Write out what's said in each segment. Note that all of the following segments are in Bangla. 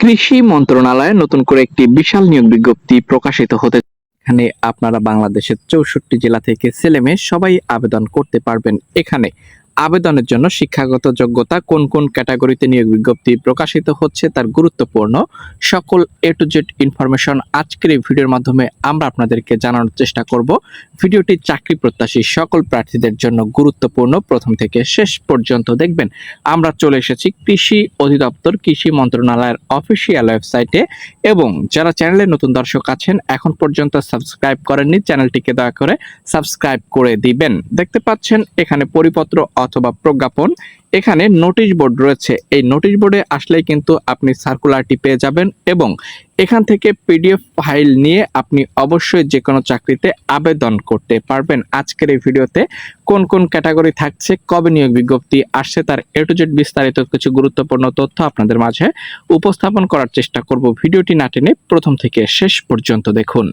কৃষি মন্ত্রণালয়ে নতুন করে একটি বিশাল নিয়োগ বিজ্ঞপ্তি প্রকাশিত হতে এখানে আপনারা বাংলাদেশের চৌষট্টি জেলা থেকে ছেলেমেয়ে সবাই আবেদন করতে পারবেন এখানে। আবেদনের জন্য শিক্ষাগত যোগ্যতা কোন কোন ক্যাটাগরিতে নিয়োগ বিজ্ঞপ্তি প্রকাশিত হচ্ছে তার গুরুত্বপূর্ণ। সকল এ টু জেড ইনফরমেশন আজকের এই ভিডিওর মাধ্যমে আমরা আপনাদেরকে জানানোর চেষ্টা করব। ভিডিওটি চাকরি প্রত্যাশী সকল প্রার্থীদের জন্য গুরুত্বপূর্ণ। প্রথম থেকে শেষ পর্যন্ত দেখবেন। আমরা চলে এসেছি কৃষি অধিদপ্তর, কৃষি মন্ত্রণালয়ের অফিসিয়াল ওয়েবসাইটে এবং যারা চ্যানেলে নতুন দর্শক আছেন, এখন পর্যন্ত সাবস্ক্রাইব করেননি, চ্যানেলটিকে দয়া করে সাবস্ক্রাইব করে দিবেন। দেখতে পাচ্ছেন, এখানে পরিপত্র অথবা প্রজ্ঞাপন, এখানে নোটিশ বোর্ড রয়েছে। এই নোটিশ বোর্ডে আসলেই কিন্তু আপনি সার্কুলারটি পেয়ে যাবেন এবং এখান থেকে পিডিএফ ফাইল নিয়ে আপনি অবশ্যই যে কোনো চাকরিতে আবেদন করতে পারবেন। আজকের এই ভিডিওতে কোন কোন ক্যাটাগরি থাকছে, কবে নিয়োগ বিজ্ঞপ্তি আসছে, তার এ টু জেড বিস্তারিত কিছু গুরুত্বপূর্ণ তথ্য আপনাদের মাঝে উপস্থাপন করার চেষ্টা করব। ভিডিওটি না টেনে প্রথম থেকে শেষ পর্যন্ত দেখুন।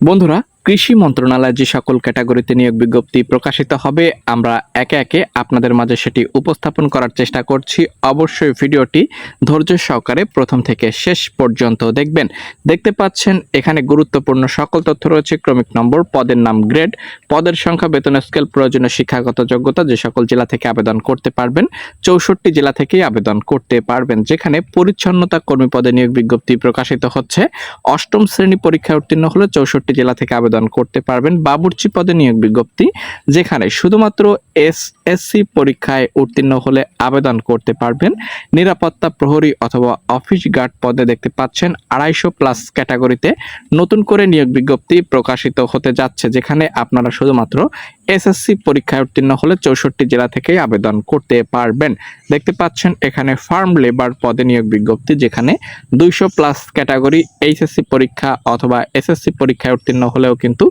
বন্ধুরা কৃষি মন্ত্রণালয় যে সকল ক্যাটাগরিতে নিয়োগ বিজ্ঞপ্তি প্রকাশিত হবে, আমরা একে একে আপনাদের মাঝে সেটি উপস্থাপন করার চেষ্টা করছি। অবশ্যই ভিডিওটি ধৈর্য সহকারে প্রথম থেকে শেষ পর্যন্ত দেখবেন। দেখতে পাচ্ছেন, এখানে গুরুত্বপূর্ণ সকল তথ্য রয়েছে। ক্রমিক নম্বর, পদের নাম গ্রেড, পদের সংখ্যা, বেতন স্কেল, প্রয়োজনীয় শিক্ষাগত যোগ্যতা যে সকল জেলা থেকে আবেদন করতে পারবেন। চৌষট্টি জেলা থেকেই আবেদন করতে পারবেন, যেখানে পরিচ্ছন্নতা কর্মী পদে নিয়োগ বিজ্ঞপ্তি প্রকাশিত হচ্ছে। অষ্টম শ্রেণি পরীক্ষায় উত্তীর্ণ হলে চৌষট্টি জেলা থেকে আবেদন করতে পারবেন বাবুর্চি পদে নিয়োগ বিজ্ঞপ্তি, যেখানে শুধুমাত্র এস পরীক্ষায় উত্তীর্ণ হলে আবেদন করতে পারবেন। নিরাপত্তা প্রহরী অথবা অফিস গার্ড পদে দেখতে পাচ্ছেন আড়াইশো প্লাস ক্যাটাগরিতে নতুন করে নিয়োগ বিজ্ঞপ্তি প্রকাশিত হতে যাচ্ছে, যেখানে আপনারা শুধুমাত্র এসএসসি পরীক্ষায় উত্তীর্ণ হলে চৌষট্টি জেলা থেকেই আবেদন করতে পারবেন। দেখতে পাচ্ছেন, এখানে ফার্ম লেবার পদে নিয়োগ বিজ্ঞপ্তি, যেখানে দুইশো প্লাস ক্যাটাগরি এইচএসসি পরীক্ষা অথবা এসএসসি পরীক্ষায় উত্তীর্ণ হলেও কিন্তু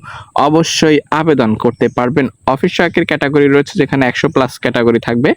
অবশ্যই আবেদন করতে পারবেন। অফিস সহায়কের ক্যাটাগরি রয়েছে, যেখানে একশো প্লাস ক্যাটাগরি থাকবে।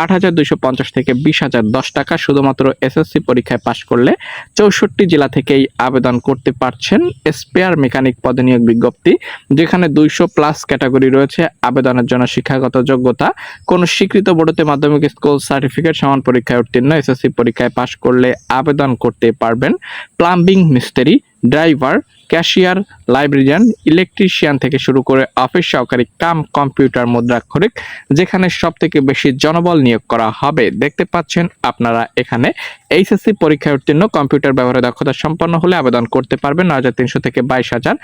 আট হাজার দুইশো পঞ্চাশ থেকে বিশ হাজার দশ টাকা শুধুমাত্র এসএসসি পরীক্ষায় পাশ করলে চৌষট্টি জেলা থেকেই আবেদন করতে পারছেন স্পেয়ার মেকানিক পদে নিয়োগ বিজ্ঞপ্তি, যেখানে দুইশো প্লাস ক্যাটাগরি রয়েছে। আবেদনের জন্য শিক্ষাগত যোগ্যতা। কোন স্বীকৃত বোর্ডতে মাধ্যমিক স্কুল সার্টিফিকেট সমান পরীক্ষায় উত্তীর্ণ, এসএসসি পরীক্ষায় পাশ করলে আবেদন করতে পারবেন। প্লাম্বিং মিস্ত্রি, ড্রাইভার, ক্যাশিয়ার, লাইব্রেরিয়ান, ইলেকট্রিশিয়ান থেকে শুরু করে অফিস সহকারী, কাম, কম্পিউটার, মুদ্রাক্ষরিক, যেখানে সব থেকে বেশি জনবল নিয়োগ করা হবে। দেখতে পাচ্ছেন আপনারা এখানে এইচএসসি পরীক্ষায় উত্তীর্ণ, কম্পিউটার ব্যবহারে দক্ষতা সম্পন্ন হলে আবেদন করতে পারবেন নয় হাজার তিনশো থেকে বাইশ হাজার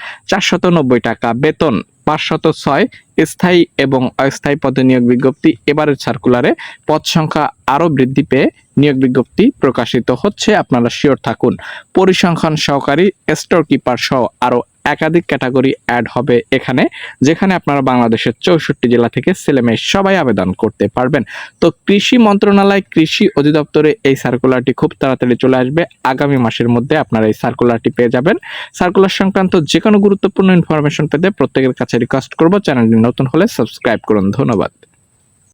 নব্বই টাকা বেতন। পাঁচশত ছয় স্থায়ী এবং অস্থায়ী পদে নিয়োগ বিজ্ঞপ্তি এবারের সার্কুলারে পদ সংখ্যা আরও বৃদ্ধি পেয়ে নিয়োগ বিজ্ঞপ্তি প্রকাশিত হচ্ছে। আপনারা শিওর থাকুন। পরিসংখ্যান সহকারী স্টোর কিপার সহ আরও একাধিক ক্যাটাগরি অ্যাড হবে এখানে, যেখানে আপনারা বাংলাদেশের চৌষট্টি জেলা থেকে ছেলেমেয়ে সবাই আবেদন করতে পারবেন। তো কৃষি মন্ত্রণালয়, কৃষি অধিদপ্তরে এই সার্কুলারটি খুব তাড়াতাড়ি চলে আসবে। আগামী মাসের মধ্যে আপনারা এই সার্কুলারটি পেয়ে যাবেন। সার্কুলার সংক্রান্ত যে কোনো গুরুত্বপূর্ণ ইনফরমেশন পেতে প্রত্যেকের কাছে রিকোয়েস্ট করব। চ্যানেলটি নতুন হলে সাবস্ক্রাইব করুন। ধন্যবাদ।